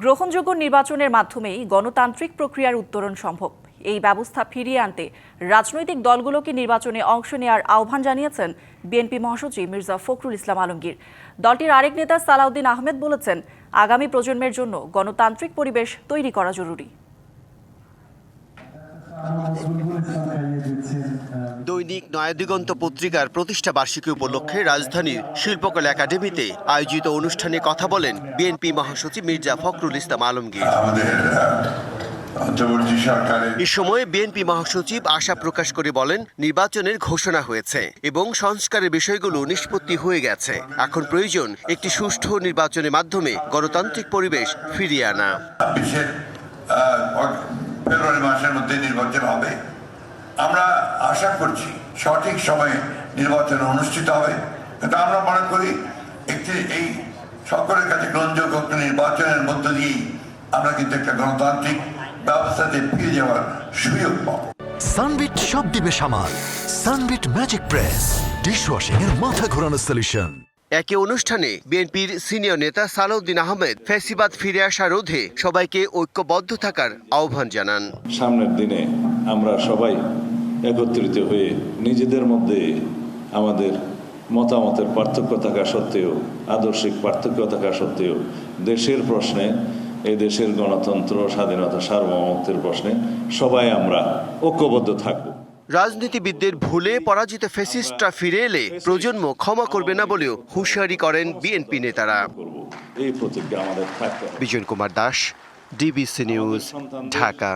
গ্রহণযোগ্য নির্বাচনের মাধ্যমেই গণতান্ত্রিক প্রক্রিয়ার উত্তরণ সম্ভব। এই ব্যবস্থা ফিরিয়ে আনতে রাজনৈতিক দলগুলোকে নির্বাচনে অংশ নেওয়ার আহ্বান জানিয়েছেন বিএনপি মহাসচিব মির্জা ফখরুল ইসলাম আলমগীর। দলটির আরেক নেতা সালাউদ্দিন আহমেদ বলেছেন, আগামী প্রজন্মের জন্য গণতান্ত্রিক পরিবেশ তৈরি করা জরুরি। দৈনিক নয়াদিগন্ত পত্রিকার প্রতিষ্ঠা বার্ষিকী উপলক্ষে রাজধানীর শিল্পকলা একাডেমিতে আয়োজিত অনুষ্ঠানে কথা বলেন বিএনপি মহাসচিব মির্জা ফখরুল ইসলাম আলমগীর। এ সময় বিএনপি মহাসচিব আশা প্রকাশ করে বলেন, নির্বাচনের ঘোষণা হয়েছে এবং সংস্কারের বিষয়গুলো নিষ্পত্তি হয়ে গেছে। এখন প্রয়োজন একটি সুষ্ঠু নির্বাচনের মাধ্যমে গণতান্ত্রিক পরিবেশ ফিরিয়ে আনা। ফেব্রুয়ারি মাসের মধ্যে নির্বাচন হবে। আমরা আশা করছি সঠিক সময়ে নির্বাচন অনুষ্ঠিত হবে। কিন্তু আমরা মনে করি একটি এই সকলের কাছে গ্রহণযোগ্য একটা নির্বাচনের মধ্য দিয়েই আমরা কিন্তু একটা গণতান্ত্রিক ব্যবস্থাতে ফিরে যাওয়ার সুযোগ পাবো। সানবিট সব দিবে সামাল। সানবিট ম্যাজিক প্রেস ডিশওয়াশিং এর মাথা ঘোরানো সলিউশন একই অনুষ্ঠানে বিএনপির সিনিয়র নেতা সালাউদ্দিন আহমেদ ফেসিবাদ ফিরে আসা রোধে সবাইকে ঐক্যবদ্ধ থাকার আহ্বান জানান। সামনের দিনে আমরা সবাই একত্রিত হয়ে নিজেদের মধ্যে আমাদের মতামতের পার্থক্য থাকা সত্ত্বেও আদর্শিক পার্থক্য থাকা সত্ত্বেও দেশের প্রশ্নে এই দেশের গণতন্ত্র স্বাধীনতা সার্বভৌমত্বের প্রশ্নে সবাই আমরা ঐক্যবদ্ধ থাকব। রাজনীতিবিদদের ভুলে পরাজিত ফেসিস্টরা ফিরে এলে প্রজন্ম ক্ষমা করবে না বলেও হুঁশিয়ারি করেন বিএনপি নেতারা। Bijoy Kumar Das DBC news Dhaka.